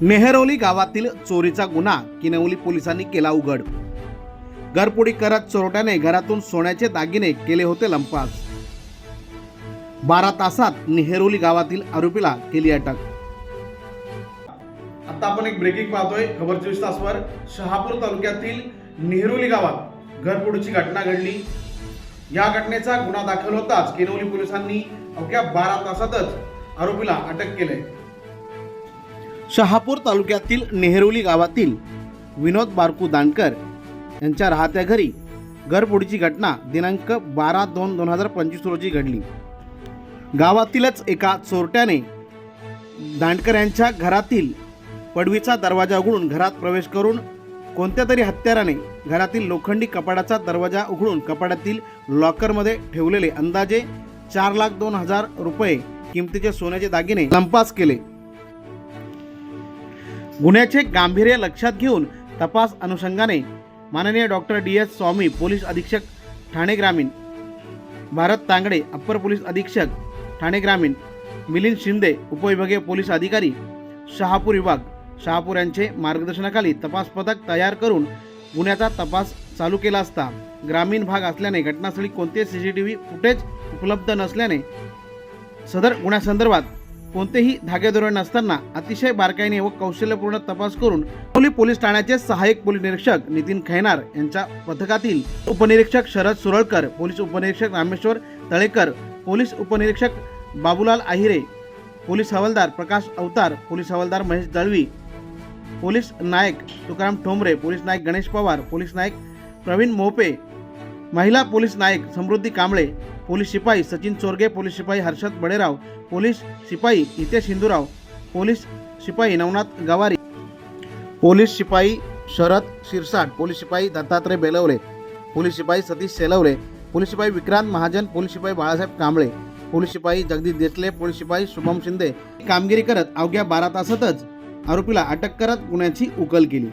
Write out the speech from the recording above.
नेहरवली गावातील चोरीचा गुन्हा किनवली पोलिसांनी केला उघड. घरपुडी करत चोरट्याने घरातून सोन्याचे दागिने केले होते लंपास. बारा तासात नेहरोली गावातील आरोपीला केली अटक. आता आपण एक ब्रेकिंग पाहतोय. खबर चोवीस तासवर शहापूर तालुक्यातील नेहरोली गावात घरपुडीची घटना घडली. या घटनेचा गुन्हा दाखल होताच किनवली पोलिसांनी अवघ्या बारा तासातच आरोपीला अटक केले शहापूर तालुक्यातील नेहरोली गावातील विनोद बारकू दांडकर यांच्या राहत्या घरी घरफोडीची घटना दिनांक बारा दोन दोन हजार पंचवीस रोजी घडली. गावातीलच एका चोरट्याने दांडकर यांच्या घरातील पडवीचा दरवाजा उघडून घरात प्रवेश करून कोणत्या तरी हत्याराने घरातील लोखंडी कपाडाचा दरवाजा उघडून कपाडातील लॉकरमध्ये ठेवलेले अंदाजे चार लाख दोन हजार रुपये किमतीचे सोन्याचे दागिने लंपास केले. गुन्ह्याचे गांभीर्य लक्षात घेऊन तपास अनुषंगाने माननीय doctor D S Swami police अधीक्षक ठाणे ग्रामीण भारत तांगडे अप्पर पोलीस अधीक्षक ठाणे ग्रामीण मिलिंद शिंदे उपविभागीय पोलीस अधिकारी शहापूर विभाग शहापूर यांचे मार्गदर्शनाखाली तपास पथक तयार करून गुन्ह्याचा तपास चालू केला असता ग्रामीण भाग असल्याने घटनास्थळी कोणतेही C C T V footage उपलब्ध नसल्याने सदर गुन्ह्यासंदर्भात कोणतेही धागेदोरे नसताना अतिशय बारकाईने व कौशल्यपूर्ण तपास करून पोली पोलीस ठाण्याचे सहाय्यक पोलीस निरीक्षक नितीन खैनार यांच्या पथकातील उपनिरीक्षक शरद सुरळकर पोलीस उपनिरीक्षक रामेश्वर तळेकर पोलीस उपनिरीक्षक बाबूलाल आहिरे पोलीस हवालदार प्रकाश अवतार पोलीस हवालदार महेश दळवी पोलीस नायक तुकाराम ठोंबरे पोलीस नायक गणेश पवार पोलीस नायक प्रवीण मोपे महिला पोलीस नायक समृद्धी कांबळे पोलीस शिपाई सचिन चोरगे पोलीस शिपाई हर्षद बडेराव पोलीस शिपाई हितेश हिंदूराव पोलीस शिपाई नवनाथ गवारी पोलीस शिपाई शरद शिरसाट पोलीस शिपाई दत्तात्रय बेलवले पोलीस शिपाई सतीश सेलवले पोलीस शिपाई विक्रांत महाजन पोलीस शिपाई बाळासाहेब कांबळे पोलीस शिपाई जगदीश देसले पोलीस शिपाई शुभम शिंदे कामगिरी करत अवघ्या बारा तासातच आरोपीला अटक करत गुन्ह्याची उकल केली